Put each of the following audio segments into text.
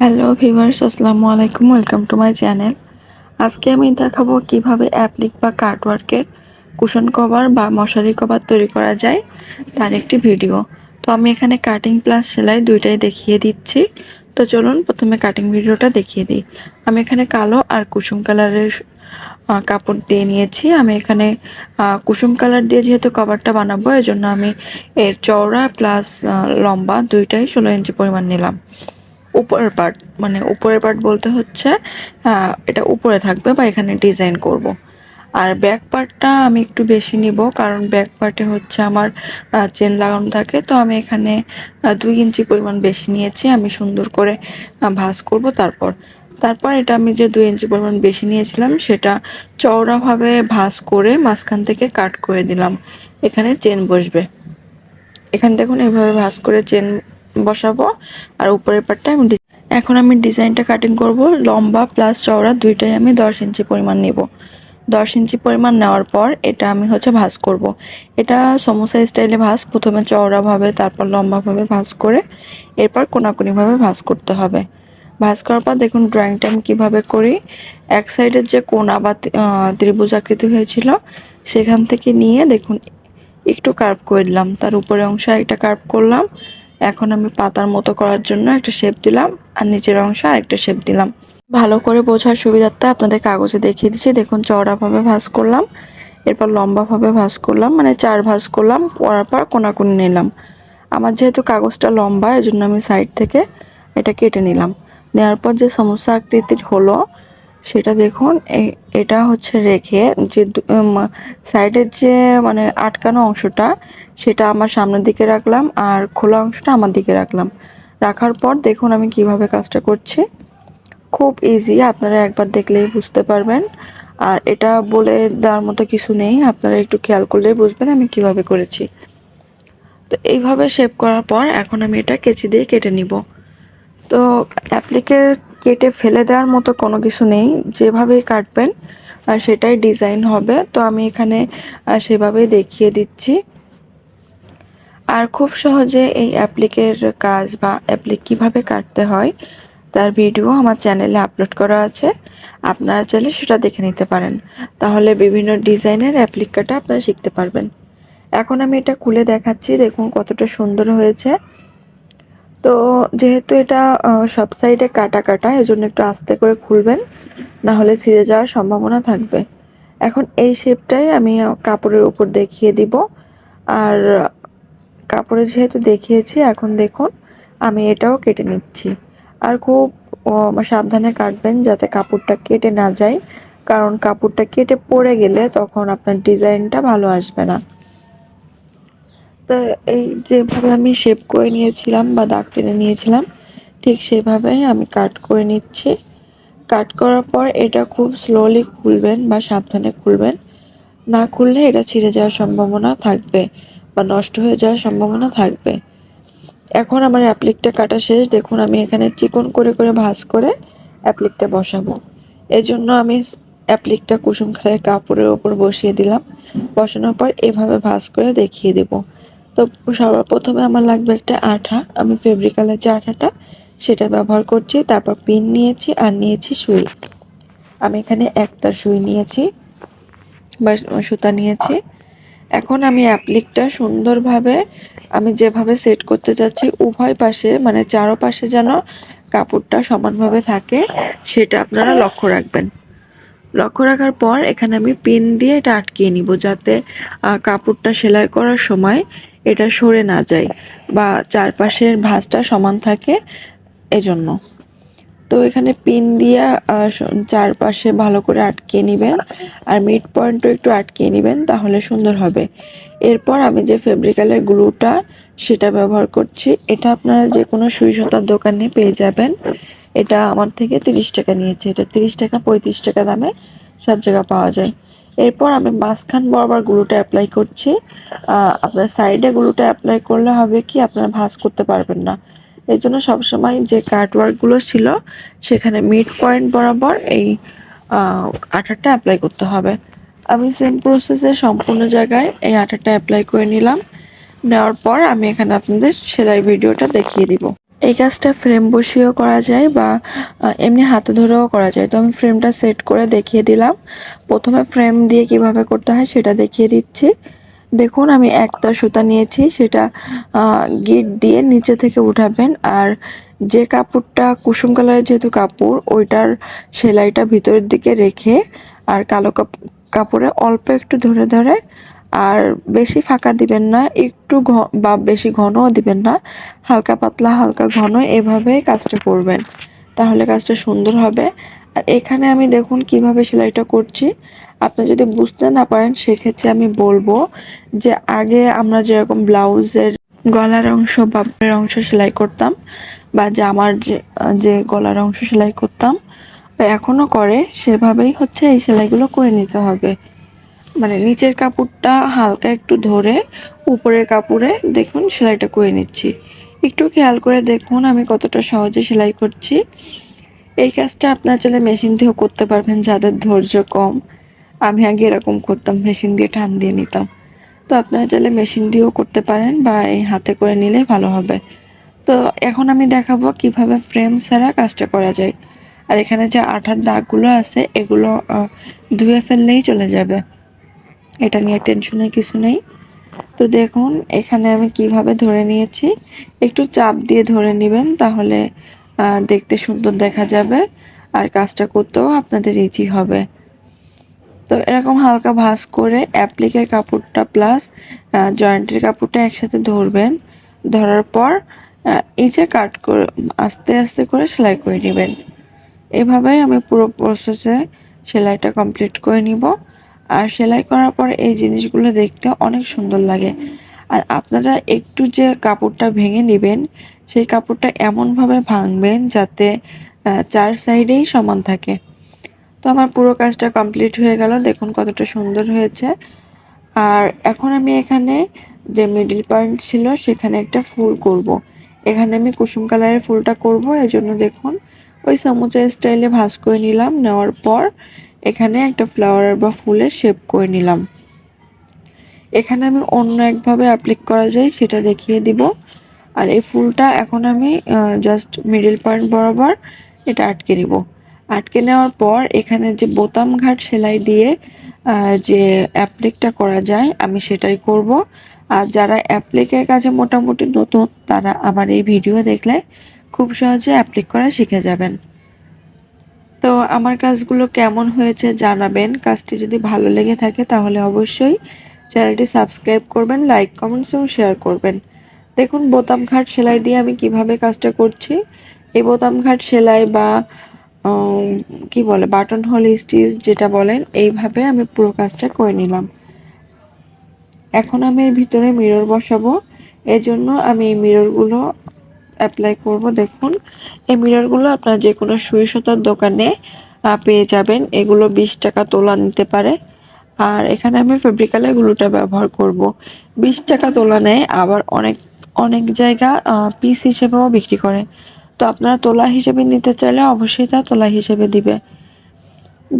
Hello viewers আসসালামু আলাইকুম welcome to my channel আজকে আমি দেখাবো কীভাবে অ্যাপ্লিক বা কার্টওয়ার্কের কুশন কভার বা মশারি কভার তৈরি করা যায়। তার একটি ভিডিও তো আমি এখানে কাটিং প্লাস সেলাই দুইটাই দেখিয়ে দিচ্ছি। তো চলুন প্রথমে কাটিং ভিডিওটা দেখিয়ে দিই। আমি এখানে কালো আর কুসুম কালারের কাপড় দিয়ে নিয়েছি। আমি এখানে কুসুম কালার দিয়ে যেহেতু কভারটা বানাবো, এজন্য আমি এর চওড়া প্লাস লম্বা দুইটাই ষোলো ইঞ্চি পরিমাণ নিলাম। উপরের পার্ট মানে উপরের পার্ট বলতে হচ্ছে এটা উপরে থাকবে বা এখানে ডিজাইন করব। আর ব্যাক পার্টটা আমি একটু বেশি নিব, কারণ ব্যাক পার্টে হচ্ছে আমার চেন লাগানো থাকে। তো আমি এখানে দুই ইঞ্চি পরিমাণ বেশি নিয়েছি। আমি সুন্দর করে ভাঁজ করব তারপর। তারপর এটা আমি যে দুই ইঞ্চি পরিমাণ বেশি নিয়েছিলাম, সেটা চওড়াভাবে ভাঁজ করে মাঝখান থেকে কাট করে দিলাম। এখানে চেন বসবে। এখানে দেখুন, এভাবে ভাঁজ করে চেন বসাবো। আর উপরের পাটটা আমি এখন আমি ডিজাইনটা কাটিং করব। লম্বা প্লাস চওড়া দুইটাই আমি দশ ইঞ্চি পরিমাণ নেব। দশ ইঞ্চি পরিমাণ নেওয়ার পর এটা আমি হচ্ছে ভাঁজ করব। এটা সমোসা স্টাইলে ভাঁজ, প্রথমে চওড়াভাবে, তারপর লম্বাভাবে ভাঁজ করে এরপর কোনাকুনিভাবে ভাঁজ করতে হবে। ভাঁজ করার পর দেখুন ড্রয়িংটা আমি কীভাবে করি। এক সাইডের যে কোনা বা ত্রিভুজ আকৃতি হয়েছিল, সেখান থেকে নিয়ে দেখুন, একটু কার্ভ করে দিলাম। তার উপরে অংশে একটা কার্ভ করলাম। এখন আমি পাতার মতো করার জন্য একটা শেপ দিলাম, আর নিচের অংশে আরেকটা শেপ দিলাম। ভালো করে বোঝার সুবিধার্থে আপনাদের কাগজে দেখিয়ে দিচ্ছি, দেখুন চওড়াভাবে ভাঁজ করলাম, এরপর লম্বাভাবে ভাঁজ করলাম মানে চার ভাঁজ করলাম, করার পর কোনাকুনি নিলাম। আমার যেহেতু কাগজটা লম্বা, এজন্য আমি সাইড থেকে এটা কেটে নিলাম। নেওয়ার পর যে সমস্যা আকৃতির হলো সেটা দেখুন এটা হচ্ছে রেখে যে সাইডের যে মানে আটকানো অংশটা, সেটা আমার সামনের দিকে রাখলাম আর খোলা অংশটা আমার দিকে রাখলাম। রাখার পর দেখুন আমি কীভাবে কাজটা করছি। খুব ইজি আপনারা একবার দেখলেই বুঝতে পারবেন। আর এটা বলে দেওয়ার মতো কিছু নেই, আপনারা একটু খেয়াল করলেই বুঝবেন আমি কীভাবে করেছি। তো এইভাবে শেপ করার পর এখন আমি এটা কেচি দিয়ে কেটে নিব। তো অ্যাপ্লিকে কেটে ফেলে দেওয়ার মতো কোনো কিছু নেই। যেভাবেই কাটবেন সেটাই ডিজাইন হবে। তো আমি এখানে সেভাবেই দেখিয়ে দিচ্ছি। আর খুব সহজে এই অ্যাপ্লিকের কাজ বা অ্যাপ্লিক কীভাবে কাটতে হয়, তার ভিডিও আমার চ্যানেলে আপলোড করা আছে। আপনারা চাইলে সেটা দেখে নিতে পারেন। তাহলে বিভিন্ন ডিজাইনের অ্যাপ্লিক কাটা আপনারা শিখতে পারবেন। এখন আমি এটা খুলে দেখাচ্ছি। দেখুন কতটা সুন্দর হয়েছে। তো যেহেতু এটা সব সাইডে কাটা কাটা, এজন্য একটু আস্তে করে খুলবেন না হলে ছিঁড়ে যাওয়ার সম্ভাবনা থাকবে। এখন এই শেপটাই আমি কাপড়ের উপর দেখিয়ে দিব। আর কাপড়ে যেহেতু দেখিয়েছি, এখন দেখুন, আমি এটাও কেটে নিচ্ছি। আর খুব সাবধানে কাটবেন যাতে কাপড়টা কেটে না যায়। কারণ কাপড়টা কেটে পড়ে গেলে তখন আপনার ডিজাইনটা ভালো আসবে না। তো এই যেভাবে আমি শেপ করে নিয়েছিলাম বা দাগ টেনে নিয়েছিলাম, ঠিক সেভাবেই আমি কাট করে নিচ্ছি। কাট করার পর এটা খুব স্লোলি খুলবেন বা সাবধানে খুলবেন। না খুললে এটা ছিঁড়ে যাওয়ার সম্ভাবনা থাকবে বা নষ্ট হয়ে যাওয়ার সম্ভাবনা থাকবে। এখন আমার অ্যাপ্লিকটা কাটা শেষ। দেখুন, আমি এখানে চিকন করে করে ভাঁজ করে অ্যাপ্লিকটা বসাবো। এজন্য আমি অ্যাপ্লিকটা কুসুম খালের কাপড়ের ওপর বসিয়ে দিলাম। বসানোর পর এভাবে ভাঁজ করে দেখিয়ে দেব। তো সর্বপ্রথমে আমার লাগবে একটা আঠা। আমি ফেব্রিকালের যে আঠাটা, সেটা ব্যবহার করছি, তারপর পিন নিয়েছি আর নিয়েছি সুই। আমি এখানে একটা সুই নিয়েছি, বা সুতা নিয়েছি। এখন আমি অ্যাপ্লিকটা সুন্দরভাবে আমি যেভাবে সেট করতে যাচ্ছি উভয় পাশে মানে চারোপাশে যেন কাপড়টা সমানভাবে থাকে, সেটা আপনারা লক্ষ্য রাখবেন। লক্ষ্য রাখার পর এখানে আমি পিন দিয়ে এটা আটকিয়ে নিব, যাতে কাপড়টা সেলাই করার সময় এটা সরে না যায় বা চারপাশের ভাঁজটা সমান থাকে এজন্য। তো এখানে পিন দিয়ে চারপাশে ভালো করে আটকে নেবেন আর মিড পয়েন্টও একটু আটকে নেবেন তাহলে সুন্দর হবে। এরপর আমি যে ফেব্রিক্যালের গ্লুটা সেটা ব্যবহার করছি। এটা আপনারা যে কোনো সুই সুতার দোকানে পেয়ে যাবেন। এটা আমার থেকে তিরিশ টাকা নিয়েছে। এটা তিরিশ টাকা, পঁয়ত্রিশ টাকা দামে সব জায়গায় পাওয়া যায়। এরপর আমি মাঝখান বরাবর গ্লুটা অ্যাপ্লাই করছি। আপনার সাইডে গ্লুটা অ্যাপ্লাই করলে হবে কি, আপনারা ভাঁজ করতে পারবেন না। এই জন্য সবসময় যে কাটওয়ার্কগুলো ছিল, সেখানে মিড পয়েন্ট বরাবর এই আঠাটা অ্যাপ্লাই করতে হবে। আমি সেম প্রসেসে সম্পূর্ণ জায়গায় এই আঠাটা অ্যাপ্লাই করে নিলাম। নেওয়ার পর আমি এখানে আপনাদের সেলাই ভিডিওটা দেখিয়ে দিব। এই কাজটা ফ্রেম বসিয়েও করা যায় বা এমনি হাতে ধরেও করা যায়। তো আমি ফ্রেমটা সেট করে দেখিয়ে দিলাম। প্রথমে ফ্রেম দিয়ে কীভাবে করতে হয় সেটা দেখিয়ে দিচ্ছি। দেখুন, আমি একটা সুতা নিয়েছি, সেটা গিট দিয়ে নিচে থেকে উঠাবেন। আর যে কাপড়টা, কুসুম কালারের যেহেতু কাপড়, ওইটার সেলাইটা ভিতরের দিকে রেখে, আর কালো কাপ- কাপড়ে অল্প একটু ধরে ধরে আর বেশি ফাঁকা দিবেন না, একটু বা বেশি ঘনও দিবেন না, হালকা পাতলা, হালকা ঘন এভাবে কাজটা করবেন। তাহলে কাজটা সুন্দর হবে। আর এখানে আমি দেখুন কীভাবে সেলাইটা করছি। আপনি যদি বুঝতে না পারেন, সেক্ষেত্রে আমি বলব যে আগে আমরা যেরকম ব্লাউজের গলার অংশ বা অংশ সেলাই করতাম বা জামার যে যে গলার অংশ সেলাই করতাম বা এখনও করে, সেভাবেই হচ্ছে এই সেলাইগুলো করে নিতে হবে। মানে নিচের কাপড়টা হালকা একটু ধরে উপরের কাপড়ে দেখুন সেলাইটা করে নিচ্ছি। একটু খেয়াল করে দেখুন আমি কতটা সহজে সেলাই করছি। এই কাজটা আপনার চাইলে মেশিন দিয়েও করতে পারবেন যাদের ধৈর্য কম। আমি আগে এরকম করতাম, মেশিন দিয়ে টান দিয়ে নিতাম। তো আপনারা চাইলে মেশিন দিয়েও করতে পারেন বা এই হাতে করে নিলেই ভালো হবে। তো এখন আমি দেখাবো কীভাবে ফ্রেম ছাড়া কাজটা করা যায়। আর এখানে যে আঠার দাগগুলো আছে, এগুলো ধুয়ে ফেললেই চলে যাবে। এটা নিয়ে টেনশনের কিছু নেই। তো দেখুন, এখানে আমি কীভাবে ধরে নিয়েছি। একটু চাপ দিয়ে ধরে নেবেন, তাহলে দেখতে সুন্দর দেখা যাবে আর কাজটা করতেও আপনাদের ইজি হবে। তো এরকম হালকা ভাঁজ করে অ্যাপ্লিকের কাপড়টা প্লাস জয়েন্টের কাপড়টা একসাথে ধরবেন। ধরার পর যে কাট করে, আস্তে আস্তে করে সেলাই করে নেবেন। এভাবেই আমি পুরো প্রসেসে সেলাইটা কমপ্লিট করে নিব। আর সেলাই করার পর এই জিনিসগুলো দেখতে অনেক সুন্দর লাগে। আর আপনারা একটু যে কাপড়টা ভেঙে নেবেন, সেই কাপড়টা এমনভাবে ভাঙবেন যাতে চার সাইডেই সমান থাকে। তো আমার পুরো কাজটা কমপ্লিট হয়ে গেল, দেখুন কতটা সুন্দর হয়েছে। আর এখন আমি এখানে যে মিডিল পয়েন্ট ছিল, সেখানে একটা ফুল করব। এখানে আমি কুসুম কালারের ফুলটা করব, এজন্য দেখুন, ওই সামুচা স্টাইলে ভাঁজ করে নিলাম, নেওয়ার পর এখানে একটা ফ্লাওয়ার বা ফুলের শেপ করে নিলাম। এখানে আমি অন্য একভাবে অ্যাপ্লিক করা যায়, সেটা দেখিয়ে দিব। আর এই ফুলটা এখন আমি জাস্ট মিডিল পয়েন্ট বরাবর এটা আটকে নিব। আটকে নেওয়ার পর এখানে যে বোতাম ঘাট সেলাই দিয়ে যে অ্যাপ্লিকটা করা যায়, আমি সেটাই করব। আর যারা অ্যাপ্লিকের কাছে মোটামুটি নতুন, তারা আমার এই ভিডিও দেখলে খুব সহজে অ্যাপ্লিক করা শিখে যাবেন। তো আমার কাজগুলো কেমন হয়েছে জানাবেন। কাজটি যদি ভালো লেগে থাকে তাহলে অবশ্যই চ্যানেলটি সাবস্ক্রাইব করবেন, লাইক, কমেন্টস এবং শেয়ার করবেন। দেখুন, বোতাম ঘাট সেলাই দিয়ে আমি কীভাবে কাজটা করছি। এই বোতাম ঘাট সেলাই বা কি বলে, বাটন হোল স্টিচ যেটা বলেন, এইভাবে আমি পুরো কাজটা করে নিলাম। এখন আমি এর ভিতরে মিরর বসাবো। এজন্য আমি এই মিররগুলো অ্যাপ্লাই করব, দেখুন। এই মিররগুলো আপনারা যে কোনো সুই সুতার দোকানে পেয়ে যাবেন। এগুলো বিশ টাকা তোলা নিতে পারে। আর এখানে আমি ফেব্রিকালের গ্লুটা ব্যবহার করব। বিশ টাকা তোলা নেয়, আবার অনেক অনেক জায়গা পিস হিসেবেও বিক্রি করে। তো আপনারা তোলা হিসেবে নিতে চাইলে অবশ্যই তা তোলা হিসেবে দিবে।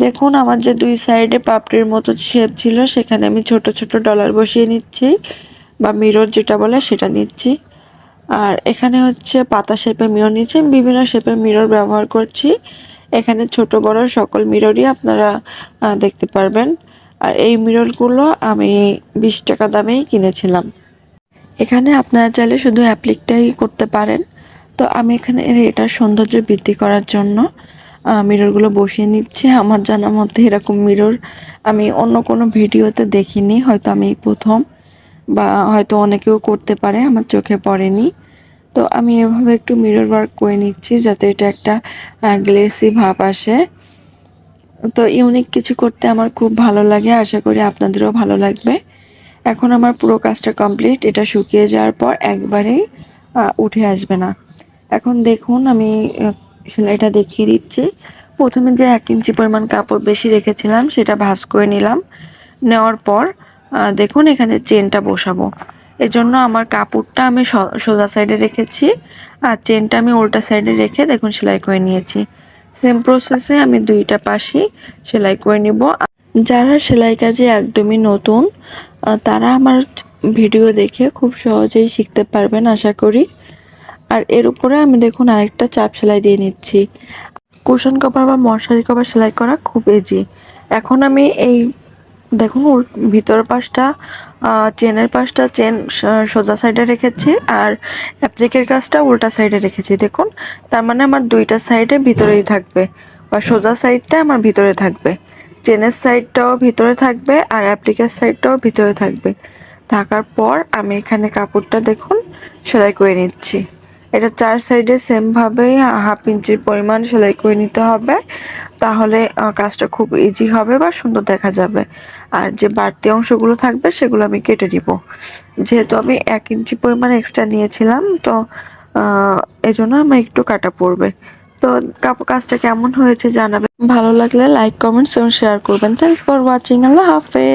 দেখুন, আমার যে দুই সাইডে পাপড়ির মতো শেপ ছিল, সেখানে আমি ছোট ছোট ডলার বসিয়ে নিচ্ছি, বা মিরর যেটা বলে সেটা নিচ্ছি। আর এখানে হচ্ছে পাতা শেপে মিরর আমি বিভিন্ন শেপের মিরর ব্যবহার করছি। এখানে ছোট, বড় সকল মিররই আপনারা দেখতে পারবেন। আর এই মিররগুলো আমি বিশ টাকা দামেই কিনেছিলাম। এখানে আপনারা চাইলে শুধু অ্যাপ্লিকটাই করতে পারেন। তো আমি এখানে এটার সৌন্দর্য বৃদ্ধি করার জন্য মিররগুলো বসিয়ে নিচ্ছি। আমার জানার মধ্যে এরকম মিরর আমি অন্য কোনো ভিডিওতে দেখিনি। হয়তো আমি প্রথম বা হয়তো অনেকেও করতে পারে, আমার চোখে পড়েনি। তো আমি এভাবে একটু মিরর ওয়ার্ক করে নিচ্ছি যাতে এটা একটা গ্লেসি ভাব আসে। তো ইউনিক কিছু করতে আমার খুব ভালো লাগে, আশা করি আপনাদেরও ভালো লাগবে। এখন আমার পুরো কাজটা কমপ্লিট এটা শুকিয়ে যাওয়ার পর একবারেই উঠে আসবে না। এখন দেখুন, আমি সেলাইটা দেখিয়ে দিচ্ছি। প্রথমে যে এক ইঞ্চি পরিমাণ কাপড় বেশি রেখেছিলাম, সেটা ভাঁজ করে নিলাম। নেওয়ার পর দেখুন, এখানে চেনটা বসাবো। এর জন্য আমার কাপড়টা আমি সোজা সাইডে রেখেছি, আর চেনটা আমি উল্টা সাইডে রেখে দেখুন সেলাই করে নিয়েছি। সেম প্রসেসে আমি দুইটা পাশই সেলাই করে নিব। যারা সেলাই কাজে একদমই নতুন তারা আমার ভিডিও দেখে খুব সহজেই শিখতে পারবেন, আশা করি। আর এর উপরে আমি দেখুন আরেকটা চাপ সেলাই দিয়ে নিচ্ছি। কুশন কভার বা মশারি কভার সেলাই করা খুব ইজি এখন আমি এই দেখুন ভিতর পাশটা চেনের পাশটা চেন সোজা সাইডে রেখেছি আর অ্যাপ্লিকের কাজটা উল্টা সাইডে রেখেছি। দেখুন, তার মানে আমার দুইটা সাইডে ভিতরেই থাকবে বা সোজা সাইডটা আমার ভিতরে থাকবে। চেনের সাইডটাও ভিতরে থাকবে আর অ্যাপ্লিকের সাইডটাও ভিতরে থাকবে। থাকার পর আমি এখানে কাপড়টা দেখুন, সেলাই করে নিচ্ছি। এটা চার সাইডে সেমভাবেই হাফ ইঞ্চির পরিমাণ সেলাই করে নিতে হবে। তাহলে কাজটা খুব ইজি হবে বা সুন্দর দেখা যাবে। আর যে বাড়তি অংশগুলো থাকবে, সেগুলো আমি কেটে দিব যেহেতু আমি এক ইঞ্চি পরিমাণ এক্সট্রা নিয়েছিলাম, তো এজন্য আমার একটু কাটা পড়বে। তো কাজটা কেমন হয়েছে জানাবেন। ভালো লাগলে লাইক কমেন্টস এবং শেয়ার করবেন। থ্যাংকস ফর ওয়াচিং আল্লাহ হাফেজ।